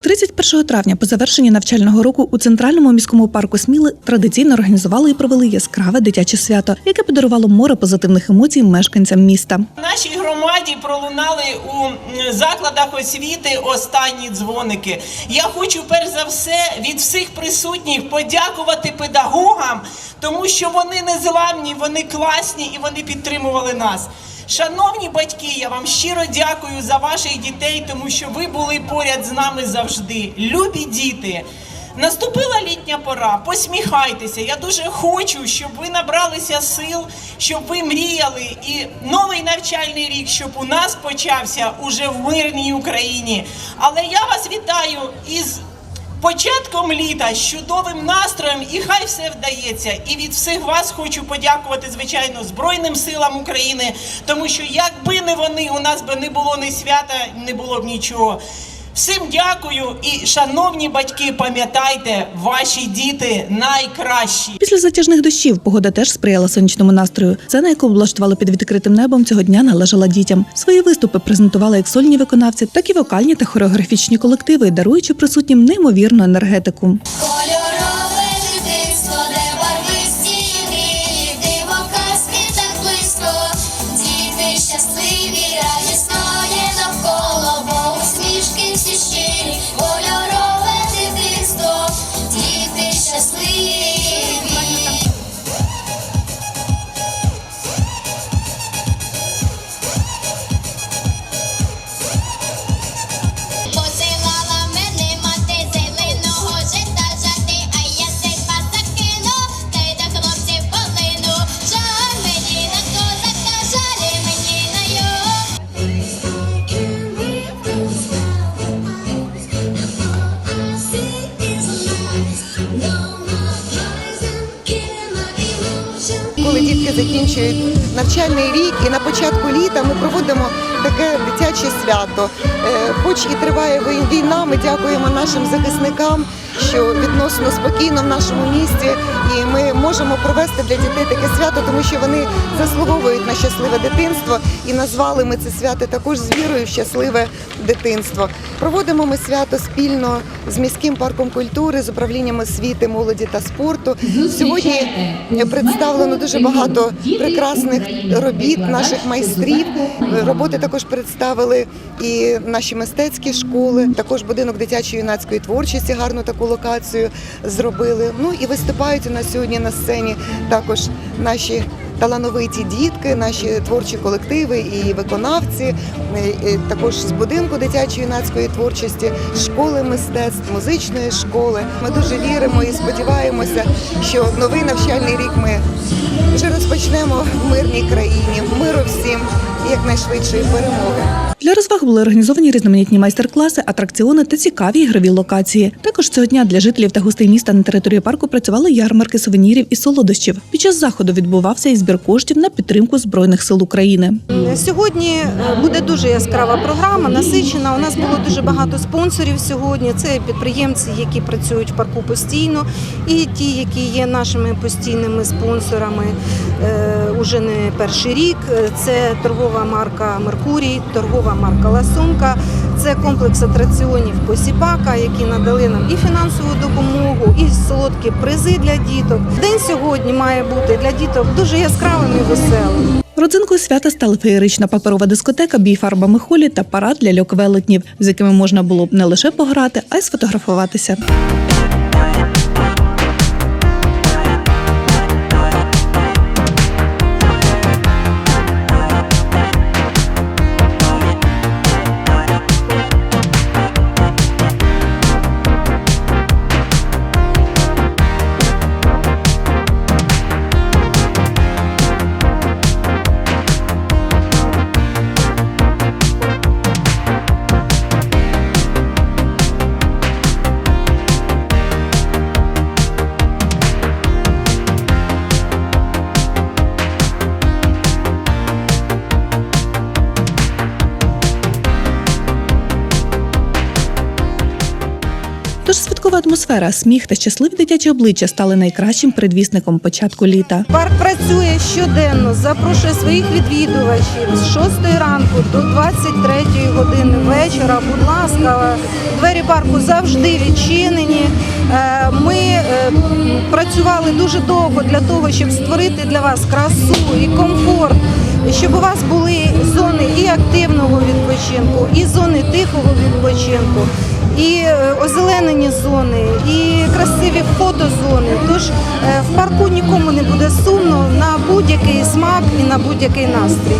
31 травня по завершенні навчального року у центральному міському парку Сміли традиційно організували і провели яскраве дитяче свято, яке подарувало море позитивних емоцій мешканцям міста. Нашій громаді пролунали у закладах освіти останні дзвоники. Я хочу перш за все від всіх присутніх подякувати педагогам, тому що вони не зламні, вони класні і вони підтримували нас. Шановні батьки, я вам щиро дякую за ваших дітей, тому що ви були поряд з нами завжди. Любі діти. Наступила літня пора, посміхайтеся. Я дуже хочу, щоб ви набралися сил, щоб ви мріяли. І новий навчальний рік, щоб у нас почався уже в мирній Україні. Але я вас вітаю із початком літа, з чудовим настроєм, і хай все вдається. І від всіх вас хочу подякувати, звичайно, Збройним силам України, тому що якби не вони, у нас би не було ні свята, не було б нічого. Всім дякую і, шановні батьки, пам'ятайте, ваші діти найкращі. Після затяжних дощів погода теж сприяла сонячному настрою. Сцена, яку облаштували під відкритим небом, цього дня належала дітям. Свої виступи презентували як сольні виконавці, так і вокальні та хореографічні колективи, даруючи присутнім неймовірну енергетику. Дітки закінчують навчальний рік, і на початку літа ми проводимо таке дитяче свято. Е, Хоч і триває вій- війна, ми дякуємо нашим захисникам, що відносно спокійно в нашому місті, і ми можемо провести для дітей таке свято, тому що вони заслуговують на щасливе дитинство і назвали ми це свято також з вірою в щасливе дитинство. Проводимо ми свято спільно з міським парком культури, з управлінням освіти, молоді та спорту. Сьогодні представлено дуже багато прекрасних робіт наших майстрів. Роботи також представили і наші мистецькі школи, також будинок дитячої юнацької творчості, гарну таку локацію зробили. Ну і виступають у нас сьогодні на сцені також наші. Талановиті дітки, наші творчі колективи і виконавці, е, е, також з будинку дитячої юнацької творчості, школи мистецтв, музичної школи. Ми дуже віримо і сподіваємося, що новий навчальний рік ми вже розпочнемо в мирній країні, миру всім якнайшвидшої перемоги. Для розваг були організовані різноманітні майстер-класи, атракціони та цікаві ігрові локації. Також цього дня для жителів та гостей міста на території парку працювали ярмарки сувенірів і солодощів. Під час заходу відбувався і збір коштів на підтримку збройних сил України. Сьогодні е, буде дуже яскрава програма, насичена. У нас було дуже багато спонсорів сьогодні. Це підприємці, які працюють в парку постійно, і ті, які є нашими постійними спонсорами е, уже не перший рік. Е, Це торгова марка Меркурій, торгова марка Ласунка. Це комплекс атракціонів Посіпака, які надали нам і фінансову допомогу, і солодкі призи для діток. День сьогодні має бути для діток дуже яскравим і веселим. Родзинкою свята стала феєрична паперова дискотека, бій фарбами холі та парад для льок-велетнів, з якими можна було б не лише пограти, а й сфотографуватися. Тож святкова атмосфера, сміх та щасливі дитячі обличчя стали найкращим предвісником початку літа. Парк працює щоденно, запрошує своїх відвідувачів з 6 ранку до 23 години вечора. Будь ласка, двері парку завжди відчинені. Е, Ми е, працювали дуже довго для того, щоб створити для вас красу і комфорт, щоб у вас були зони і активного відпочинку, і зони тихого відпочинку. І е, озеленені зони, і красиві фотозони. Тож е, в парку нікому не буде сумно на будь-який смак і на будь-який настрій.